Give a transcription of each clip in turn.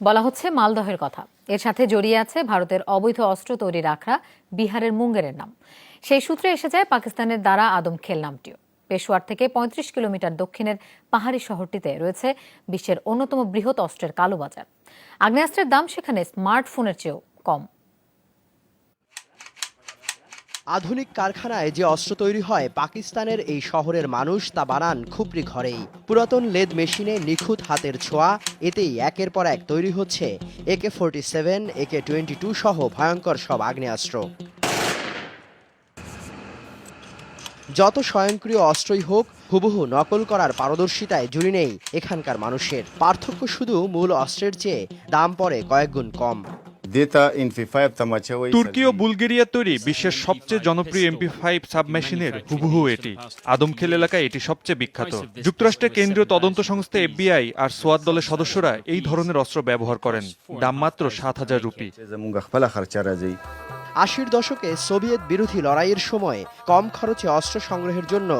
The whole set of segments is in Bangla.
বলা হচ্ছে মালদহের কথা। এর সাথে জড়িয়ে আছে ভারতের অবৈধ অস্ত্র তৈরির আখড়া বিহারের মুঙ্গেরের নাম। সেই সূত্রে এসে যায় পাকিস্তানের দ্বারা আদম খেল নামটিও। পেশোয়ার থেকে পঁয়ত্রিশ কিলোমিটার দক্ষিণের পাহাড়ি শহরটিতে রয়েছে বিশ্বের অন্যতম বৃহৎ অস্ত্রের কালোবাজার। আগ্নেয়াস্ত্রের দাম সেখানে স্মার্টফোনের চেয়েও কম। আধুনিক কারখানায় যে অস্ত্র তৈরি হয়, পাকিস্তানের এই শহরের মানুষ তা বানান খুপড়ি ঘরেই। পুরাতন লেদ মেশিনে নিখুঁত হাতের ছোঁয়া, এতেই একের পর এক তৈরি হচ্ছে AK forty seven, AK twenty two সহ ভয়ঙ্কর সব আগ্নেয়াস্ত্র। যত স্বয়ংক্রিয় অস্ত্রই হোক, হুবহু নকল করার পারদর্শিতায় জুড়ি নেই এখানকার মানুষের। পার্থক্য শুধু মূল অস্ত্রের চেয়ে দাম পড়ে কয়েকগুণ কম। Dita Infi 5 Tamachawi. তুর্কি ও বুলগেরিয়া তৈরি বিশ্বের সবচেয়ে জনপ্রিয় এমপি ফাইভ সাবমেশিনের হুবহু এটি। আদমখেল এলাকায় এটি সবচেয়ে বিখ্যাত। যুক্তরাষ্ট্রের কেন্দ্রীয় তদন্ত সংস্থা এফবিআই আর সোয়াদ দলের সদস্যরা এই ধরনের অস্ত্র ব্যবহার করেন। দাম মাত্র সাত হাজার রুপি। আশির দশকে সোভিয়েত বিরোধী লড়াইয়ের সময় কম খরচে অস্ত্র সংগ্রহের জন্য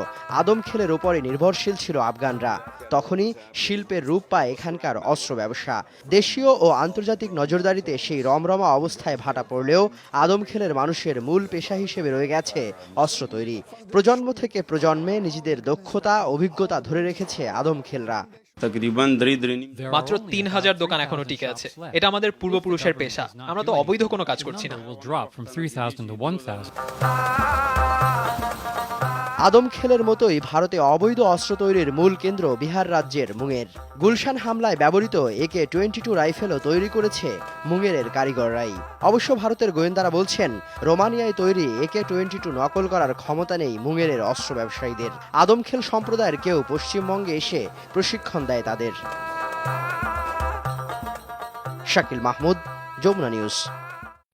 আদম খেলের ওপরে নির্ভরশীল ছিল আফগানরা। তখনই শিল্পের রূপ পায় এখানকার অস্ত্র ব্যবসা। দেশীয় ও আন্তর্জাতিক নজরদারিতে সেই রমরমা অবস্থায় ভাটা পড়লেও আদম খেলের মানুষের মূল পেশা হিসেবে রয়ে গেছে অস্ত্র তৈরি। প্রজন্ম থেকে প্রজন্মে নিজেদের দক্ষতা, অভিজ্ঞতা ধরে রেখেছে আদম খেলরা। মাত্র তিন হাজার দোকান এখনও টিকে আছে। এটা আমাদের পূর্বপুরুষের পেশা। আমরা তো অবৈধ কোনো কাজ করছি না। আদমখেলের মতোই ভারতে অবৈধ অস্ত্র তৈরির মূল কেন্দ্র বিহার রাজ্যের মুঙের। গুলশান হামলায় ব্যবহৃত একে টোয়েন্টি টু রাইফেলও তৈরি করেছে মুঙেরের কারিগররাই। অবশ্য ভারতের গোয়েন্দারা বলছেন, রোমানিয়ায় তৈরি একে টোয়েন্টি টু নকল করার ক্ষমতা নেই মুঙেরের অস্ত্র ব্যবসায়ীদের। আদমখেল সম্প্রদায়ের কেউ পশ্চিমবঙ্গে এসে প্রশিক্ষণ দেয় তাদের। শাকিল মাহমুদ, যমুনা নিউজ।